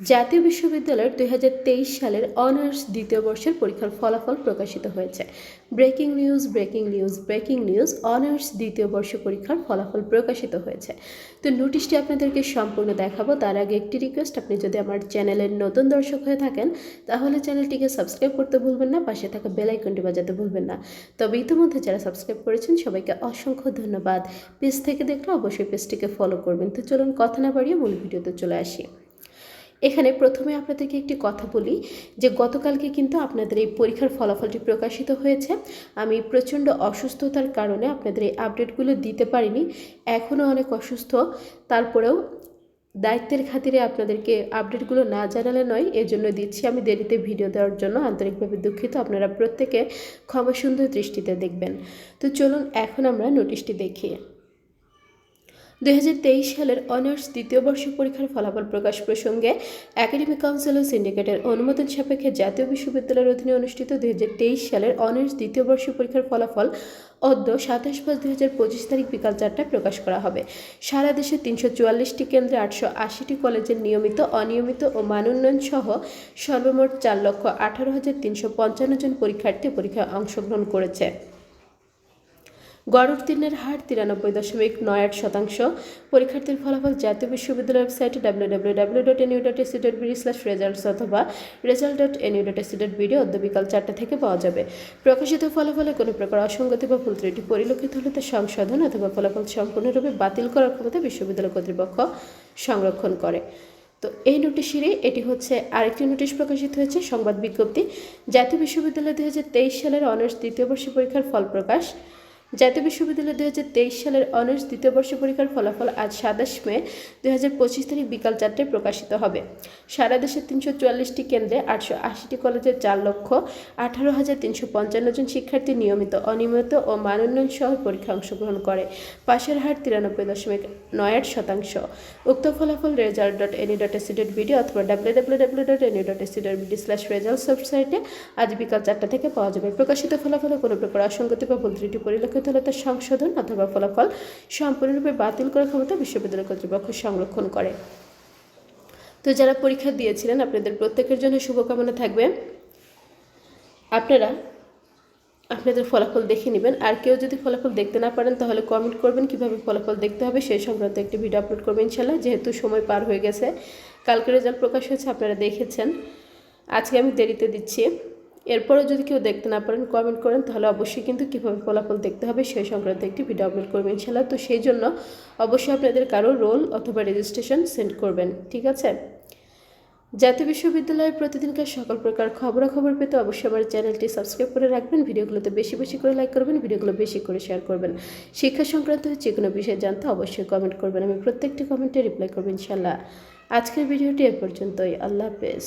জাতীয় বিশ্ববিদ্যালয়ের দুই হাজার তেইশ সালের অনার্স দ্বিতীয় বর্ষের পরীক্ষার ফলাফল প্রকাশিত হয়েছে। Breaking news breaking news breaking news, honours দ্বিতীয় বর্ষ পরীক্ষার ফলাফল প্রকাশিত হয়েছে। তো নোটিশটি আপনাদেরকে সম্পূর্ণ দেখাবো। তার আগে একটি রিকোয়েস্ট আপনি যদি আমার চ্যানেলের নতুন দর্শক হয়ে থাকেন, তাহলে চ্যানেলটিকে সাবস্ক্রাইব করতে ভুলবেন না, পাশে থাকা বেল আইকনটি বাজাতে ভুলবেন না। তবে ইতিমধ্যে যারা সাবস্ক্রাইব করেছেন, সবাইকে অসংখ্য ধন্যবাদ। পেজ থেকে দেখলে অবশ্যই পেজটিকে ফলো করবেন। তো চলুন কথা না বাড়িয়ে মূল ভিডিওতে চলে আসি। এখানে প্রথমে আপনাদেরকে একটি কথা বলি যে গতকালকে কিন্তু আপনাদের এই পরীক্ষার ফলাফলটি প্রকাশিত হয়েছে। আমি প্রচণ্ড অসুস্থতার কারণে আপনাদের এই আপডেটগুলো দিতে পারিনি। এখনও অনেক অসুস্থ। তারপরেও দায়িত্বের খাতিরে আপনাদেরকে আপডেটগুলো না জানালে নয় এই জন্য দিচ্ছি আমি দেরিতে ভিডিও দেওয়ার জন্য। আন্তরিকভাবে দুঃখিত। আপনারা প্রত্যেকে ক্ষমা সুন্দর দৃষ্টিতে দেখবেন। তো চলুন এখন আমরা নোটিশটি দেখি। দু হাজার তেইশ সালের অনার্স দ্বিতীয় বর্ষ পরীক্ষার ফলাফল প্রকাশ প্রসঙ্গে একাডেমিক কাউন্সিল ও সিন্ডিকেটের অনুমোদন সাপেক্ষে জাতীয় বিশ্ববিদ্যালয়ের অধীনে অনুষ্ঠিত দুই হাজার তেইশ সালের অনার্স দ্বিতীয় বর্ষ পরীক্ষার ফলাফল অদ্য সাতাশ পাঁচ দুই পঁচিশ তারিখ বিকাল চারটায় প্রকাশ করা হবে। সারা দেশে তিনশো চুয়াল্লিশটি কেন্দ্রে আটশো আশিটি কলেজের নিয়মিত, অনিয়মিত ও মানোন্নয়ন সহ সর্বমোট চার লক্ষ আঠারো হাজার তিনশো পঞ্চান্ন জন পরীক্ষার্থী পরীক্ষায় অংশগ্রহণ করেছে। গড় উত্তীর্ণের হার তিরানব্বই দশমিক নয় আট শতাংশ। পরীক্ষার্থীর ফলাফল জাতীয় বিশ্ববিদ্যালয় ওয়েবসাইটে W W W dot NU dot AC dot BD slash results অথবা result dot NU dot AC dot BD অদ্য বিকাল চারটা থেকে পাওয়া যাবে। প্রকাশিত ফলাফলে কোনো প্রকার অসঙ্গতি বা ভুল ত্রুটি পরিলক্ষিত হলে তা সংশোধন অথবা ফলাফল সম্পূর্ণরূপে বাতিল করার ক্ষমতা বিশ্ববিদ্যালয় কর্তৃপক্ষ সংরক্ষণ করে। তো এই নোটিশেরই এটি হচ্ছে আরেকটি নোটিশ প্রকাশিত হয়েছে, সংবাদ বিজ্ঞপ্তি। জাতীয় বিশ্ববিদ্যালয় দু হাজার তেইশ সালের অনার্স দ্বিতীয় বর্ষ পরীক্ষার ফল প্রকাশ জাতীয় বিশ্ববিদ্যালয় দু হাজার তেইশ সালের অনার্স দ্বিতীয় বর্ষ পরীক্ষার ফলাফল আজ সাতাশ মে দু হাজার পঁচিশ তারিখ বিকাল চারটায় প্রকাশিত হবে। সারা দেশের তিনশো চুয়াল্লিশটি কেন্দ্রে আটশো আশিটি কলেজের চার লক্ষ আঠারো হাজার তিনশো পঞ্চান্ন জন শিক্ষার্থী নিয়মিত, অনিয়মিত ও মানোন্নয়ন সহ পরীক্ষা অংশগ্রহণ করে। পাশের হার তিরানব্বই দশমিক নয় আট শতাংশ। উক্ত ফলাফল result dot NU dot AC dot BD অথবা W W W dot NU dot AC dot BD slash results ওয়েবসাইটে আজ বিকাল চারটা থেকে পাওয়া যাবে। প্রকাশিত ফলাফলে কোনো প্রকার অসঙ্গতি বা ভুল ত্রুটি পরিলক্ষিত হলে তার সংশোধন অথবা ফলাফল সম্পূর্ণরূপে বাতিল করার ক্ষমতা বিশ্ববিদ্যালয় কর্তৃপক্ষ সংরক্ষণ করে। তো যারা পরীক্ষা দিয়েছিলেন, আপনাদের প্রত্যেকের জন্য শুভকামনা থাকবে। আপনারা আপনাদের ফলাফল দেখে নেবেন। আর কেউ যদি ফলাফল দেখতে না পারেন, তাহলে কমেন্ট করবেন কীভাবে ফলাফল দেখতে হবে সেই সংক্রান্ত একটি ভিডিও আপলোড করবেন ইনশাল্লাহ যেহেতু সময় পার হয়ে গেছে, কালকে রেজাল্ট প্রকাশ হয়েছে, আপনারা দেখেছেন। আজকে আমি দেরিতে দিচ্ছি। এরপরও যদি কেউ দেখতে না পারেন কমেন্ট করেন, তাহলে অবশ্যই কিন্তু কীভাবে ফলাফল দেখতে হবে সেই সংক্রান্ত একটি ভিডিও আপলোড করবেন ইনশাল্লাহ তো সেই জন্য অবশ্যই আপনাদের কারও রোল অথবা রেজিস্ট্রেশন সেন্ড করবেন, ঠিক আছে? জাতীয় বিশ্ববিদ্যালয়ের প্রতিদিনকার সকল প্রকার খবরাখবর পেতে অবশ্যই আমার চ্যানেলটি সাবস্ক্রাইব করে রাখবেন, ভিডিওগুলোতে বেশি বেশি করে লাইক করবেন, ভিডিওগুলো বেশি করে শেয়ার করবেন। শিক্ষা সংক্রান্ত যে কোনো বিষয়ে জানতে অবশ্যই কমেন্ট করবেন, আমি প্রত্যেকটি কমেন্টে রিপ্লাই করবেন ইনশাল্লাহ আজকের ভিডিওটি এ পর্যন্তই, আল্লাহ হাফেজ।